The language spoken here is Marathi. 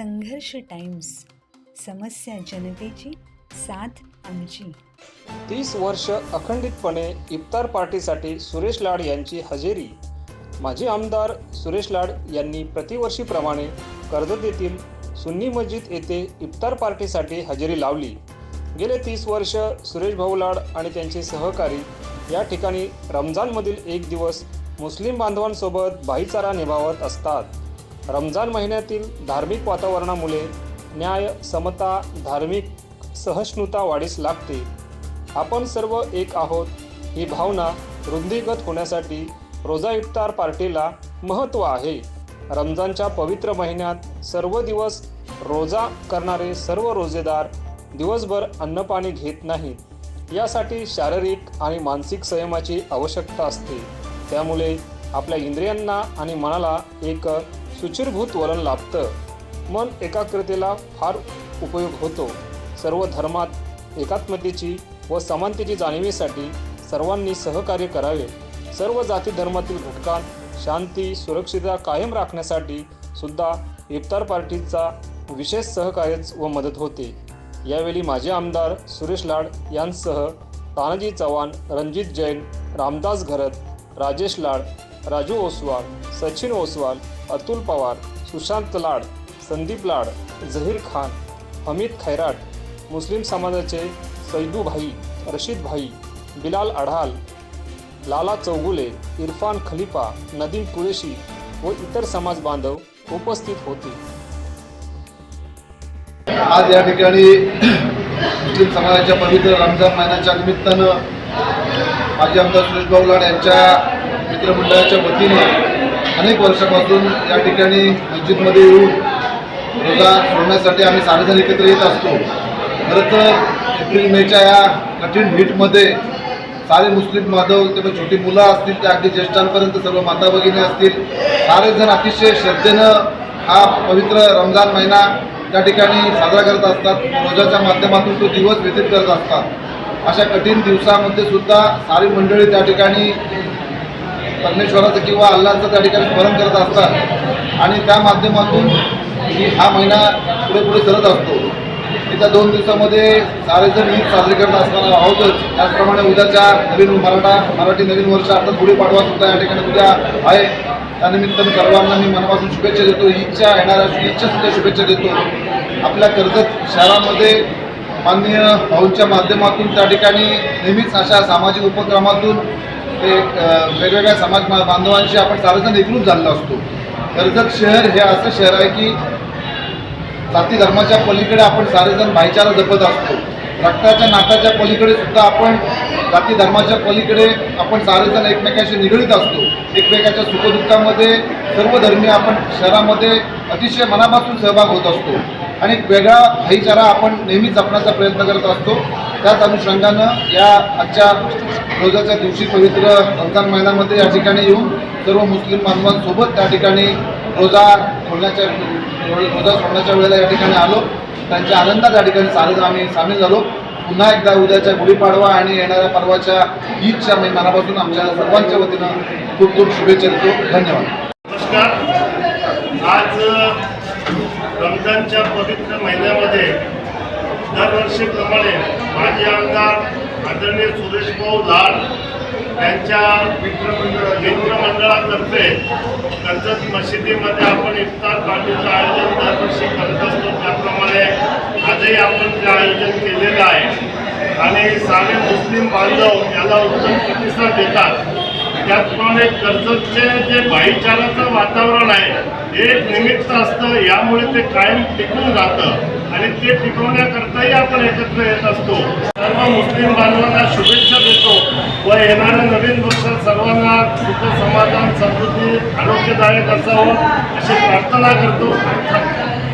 संघर्ष टाइम्स समस्या जनतेची साथ आमची. तीस वर्ष अखंडितपणे इफ्तार पार्टीसाठी सुरेश लाड यांची हजेरी. माजी आमदार सुरेश लाड यांनी प्रतिवर्षीप्रमाणे कर्जत येथील सुन्नी मस्जिद येथे इफ्तार पार्टीसाठी हजेरी लावली. गेले तीस वर्ष सुरेश भाऊ लाड आणि त्यांचे सहकारी या ठिकाणी रमजानमधील एक दिवस मुस्लिम बांधवांसोबत भाईचारा निभावत असतात. रमजान महिन्यातील धार्मिक वातावरणामुळे न्याय समता धार्मिक सहिष्णुता वाढीस लागते. आपण सर्व एक आहोत ही भावना वृद्धिगत होण्यासाठी रोजा इफ्तार पार्टीला महत्त्व आहे. रमजानच्या पवित्र महिन्यात सर्व दिवस रोजा करणारे सर्व रोजेदार दिवसभर अन्नपाणी घेत नाहीत. यासाठी शारीरिक आणि मानसिक संयमाची आवश्यकता असते. त्यामुळे आपल्या इंद्रियांना आणि मनाला एक शुचिरभूत वलन लाभतं. मन एकाग्रतेला फार उपयोग होतो. सर्व धर्मात एकात्मतेची व समानतेची जाणीवेसाठी सर्वांनी सहकार्य करावे. सर्व जाती धर्मातील घटकांत शांती सुरक्षितता कायम राखण्यासाठी सुद्धा इफ्तार पार्टीचा विशेष सहकार्यच व मदत होते. यावेळी माजी आमदार सुरेश लाड यांसह तानाजी चव्हाण रणजित जैन रामदास घरत राजेश लाड राजू ओसवाल सचिन ओसवाल अतुल पवार सुशांत लाड संदीप लाड झहीर खान हमीद खैराट मुस्लिम समाजाचे सैदू भाई रशीद भाई बिलाल अढाल लाला चौगुले इरफान खलिफा नदीम कुरेशी व इतर समाज बांधव उपस्थित होते. आज या ठिकाणी मुस्लिम समाजाच्या पवित्र रमजान महिन्याच्या निमित्तानं माजी आमदार सुरेश भाऊ लाड यांच्या मित्रमंडळाच्या वतीने अनेक वर्षापासून या ठिकाणी मस्जिदमध्ये येऊन रोजा सोडण्यासाठी आम्ही साडेजण एकत्र येत असतो. खरं तर एप्रिल मेच्या या कठीण हिटमध्ये सारे मुस्लिम बांधव ते छोटी मुलं असतील त्या अगदी ज्येष्ठांपर्यंत सर्व माता भगिनी असतील सारेजण अतिशय श्रद्धेनं हा पवित्र रमजान महिना त्या ठिकाणी साजरा करत असतात. रोजाच्या माध्यमातून तो दिवस व्यतीत करत असतात. अशा कठीण दिवसामध्ये सुद्धा सारी मंडळी त्या ठिकाणी परमेश्वराचं किंवा अल्लाचं त्या ठिकाणी स्मरण करत असतात. आणि त्या माध्यमातून ही हा महिना पुढे पुढे सरत असतो. येत्या दोन दिवसामध्ये सारेजण ईद साजरी करत असताना आहोतच. त्याचप्रमाणे उद्याच्या नवीन मराठा मराठी नवीन वर्ष अर्थात गुढीपाडवा सुद्धा या ठिकाणी उद्या आहे. त्यानिमित्तानं सर्वांना मी मनापासून शुभेच्छा देतो. ईदच्या येणाऱ्या ईदच्या सुद्धा शुभेच्छा देतो. आपल्या कर्जत शहरामध्ये माननीय भाऊंच्या माध्यमातून त्या ठिकाणी नेहमीच अशा सामाजिक उपक्रमातून ते वेगवेगळ्या समाज बांधवांशी आपण सारेजण एकरूप झालेलो असतो. कर्जत शहर हे असं शहर आहे की जाती धर्माच्या पलीकडे आपण सारेजण भाईचारा जपत असतो. रक्ताच्या नाताच्या पलीकडे सुद्धा आपण जाती धर्माच्या पलीकडे आपण सारेजण एकमेकाशी निगडीत असतो. एकमेकाच्या सुखदुःखामध्ये सर्व धर्मीय आपण शहरामध्ये अतिशय मनापासून सहभाग होत असतो. आणि एक वेगळा भाईचारा आपण नेहमी जपण्याचा प्रयत्न करत असतो. त्याच अनुषंगानं या आजच्या रोजाच्या दिवशी पवित्र रमजान महिन्यामध्ये या ठिकाणी येऊन सर्व मुस्लिम बांधवांसोबत त्या ठिकाणी रोजा खोलण्याच्या रोजा सोडण्याच्या वेळेला या ठिकाणी आलो. त्यांच्या आनंदात या ठिकाणी सारे आम्ही सामील झालो. पुन्हा एकदा उद्याच्या गुढीपाडवा आणि येणाऱ्या पर्वाच्या ईदच्या मी मनापासून आमच्या सर्वांच्या वतीनं खूप खूप शुभेच्छा देतो. धन्यवाद. नमस्कार. आज रमजानच्या पवित्र महिन्यामध्ये दरवर्षीप्रमाणे माजी आमदार आदरणीय सुरेश भाऊ लाड यांच्या मित्रमंडळ मित्रमंडळातर्फे कर्जत मशिदीमध्ये आपण इफ्तार पार्टीचं आयोजन दरवर्षी करत असतो. त्याप्रमाणे आजही आपण ते आयोजन केलेलं आहे. आणि सारे मुस्लिम बांधव याला उत्तम प्रतिसाद देतात. त्याचप्रमाणे कर्जतचे जे भाईचाराचं वातावरण आहे हे एक निमित्त असतं यामुळे ते कायम टिकून राहतं. आणि ते टिकवण्याकरताही आपण एकत्र येत असतो. सर्व मुस्लिम बांधवांना शुभेच्छा देतो व येणाऱ्या नवीन वर्ष सर्वांना सुख समाधान समृद्धी आरोग्यदायक असावं अशी प्रार्थना करतो.